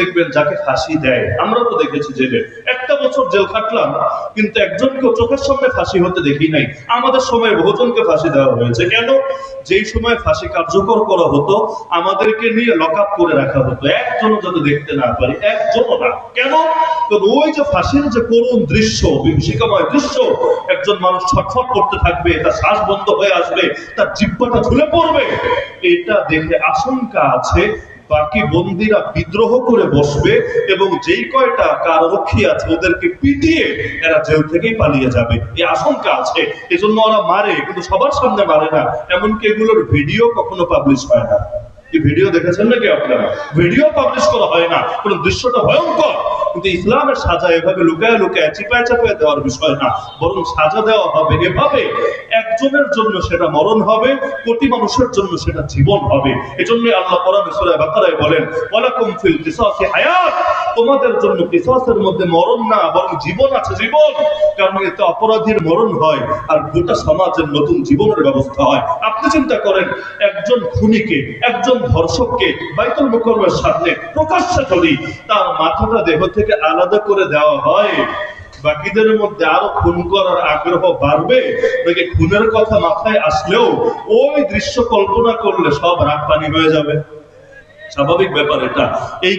দেখবেন যাকে ফাঁসি দেয়। আমরা তো দেখেছি জেলে একটা বছর জেল খাটলাম, কিন্তু একজনকেও চোখের সামনে ফাঁসি হতে দেখি নাই। আমাদের সময় বহুজনকে ফাঁসি দেওয়া হয়েছে। কেন? যেই সময় ফাঁসি কার্যকর করা হতো, আমাদেরকে নিয়ে লক আপ করে রাখা হতো। একজনও যাতে দেখতে না পারি, একজনও না। কেন? কারণ ওই যে ফাঁসির যে করুণ দৃশ্য, বিভীষিকাময় দৃশ্য, একজন মানুষ ছটফট করতে থাকবে, তার শ্বাস বন্ধ হয়ে আসবে, তার জিব্বাটা ঝুলে পড়বে, এটা দেখে আশঙ্কা আছে বাকি বন্দিরা বিদ্রোহ করে বসবে এবং যেই কয়টা কাররক্ষী আছে ওদেরকে পিটিয়ে এরা জেল থেকেই পালিয়ে যাবে। এই আশঙ্কা আছে। এজন্য ওরা মারে, কিন্তু সবার সামনে মারে না। এমনকি এগুলোর ভিডিও কখনো পাবলিশ হয় না। ভিডিও দেখেছেন নাকি আপনারা? ভিডিও পাবলিশ করা হয় না। কোন দৃশ্যটা ভয়ঙ্কর। কিন্তু ইসলামের সাজা এভাবে লুকায় লুকায়, চিপায় চাপায় দেওয়ার বিষয় না। বরং সাজা দেওয়া হবে। এভাবে একজনের জন্য সেটা মরণ হবে, কোটি মানুষের জন্য সেটা জীবন হবে। এজন্য আল্লাহ কোরআনে সূরা বাকারায় বলেন, ওয়ালাকুম ফিল কিসাসি হায়াত। তোমাদের জন্য কিসাসের মধ্যে মরণ না, বরং জীবন আছে, জীবন। কারণ এতে অপরাধীর মরণ হয়, আর গোটা সমাজের নতুন জীবনের ব্যবস্থা হয়। আপনি চিন্তা করেন, একজন খুনিকে, একজন ধর্ষককে বাইতুল মুকরমের সামনে প্রকাশ্যে যদি তার মাথাটা দেহ থেকে আলাদা করে দেওয়া হয়। বাকিদের মধ্যে আরও খুন করার আগ্রহ বাড়বে নাকি খুনের কথা মাথায় আসলেও ওই দৃশ্য কল্পনা করলে সব রাগ পানি হয়ে যাবে। স্বাভাবিক ব্যাপার এটা। এই